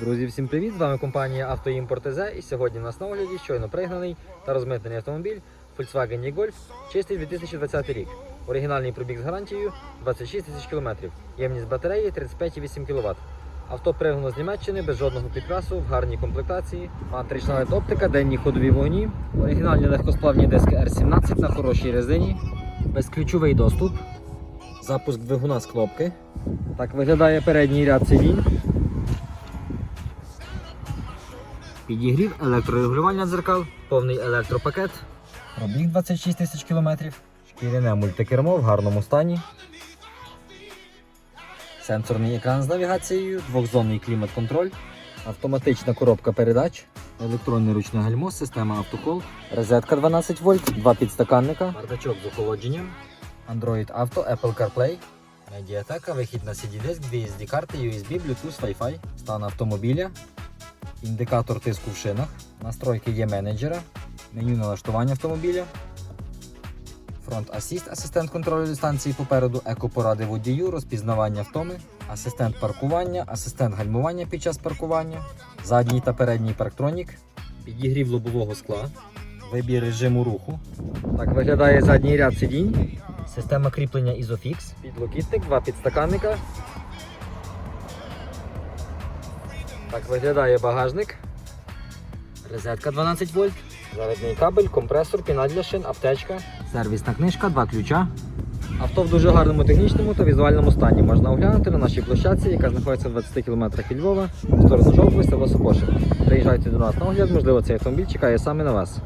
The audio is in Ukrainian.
Друзі, всім привіт! З вами компанія Автоімпорт ТЗ і сьогодні у нас на огляді щойно пригнаний та розмитнений автомобіль Volkswagen E-Golf, чистий 2020 рік. Оригінальний пробіг з гарантією 26 тисяч кілометрів. Ємність батареї 35,8 кВт. Авто пригнано з Німеччини без жодного підкрасу, в гарній комплектації. Матрична LED оптика, денні ходові вогні, оригінальні легкосплавні диски R17 на хорошій резині, безключовий доступ, запуск двигуна з кнопки. Так виглядає передній ряд сидінь. Підігрів, електрорегулювання дзеркал, повний електропакет, пробіг 26 тисяч кілометрів, шкіряне мультикермо в гарному стані, сенсорний екран з навігацією, двохзонний клімат-контроль, автоматична коробка передач, електронне ручне гальмо, система автохол, розетка 12 вольт, два підстаканника, бардачок з охолодженням, Android Auto, Apple CarPlay, медіатека, вихід на CD-диск, дві SD-карти, USB, Bluetooth, Wi-Fi, стан автомобіля, індикатор тиску в шинах, настройки є менеджера, меню налаштування автомобіля, фронт асіст, асистент контролю дистанції попереду, екопоради водію, розпізнавання втоми, асистент паркування, асистент гальмування під час паркування, задній та передній парктронік, підігрів лобового скла, вибір режиму руху. Так виглядає задній ряд сидінь, система кріплення Isofix, підлокітник, два підстаканника. Так виглядає багажник. Розетка 12 вольт, зарядний кабель, компресор, піна для шин, аптечка, сервісна книжка, два ключа. Авто в дуже гарному технічному та візуальному стані можна оглянути на нашій площадці, яка знаходиться в 20 км від Львова, в сторону Жовтви, село Сокошин. Приїжджайте до нас на огляд, можливо, цей автомобіль чекає саме на вас.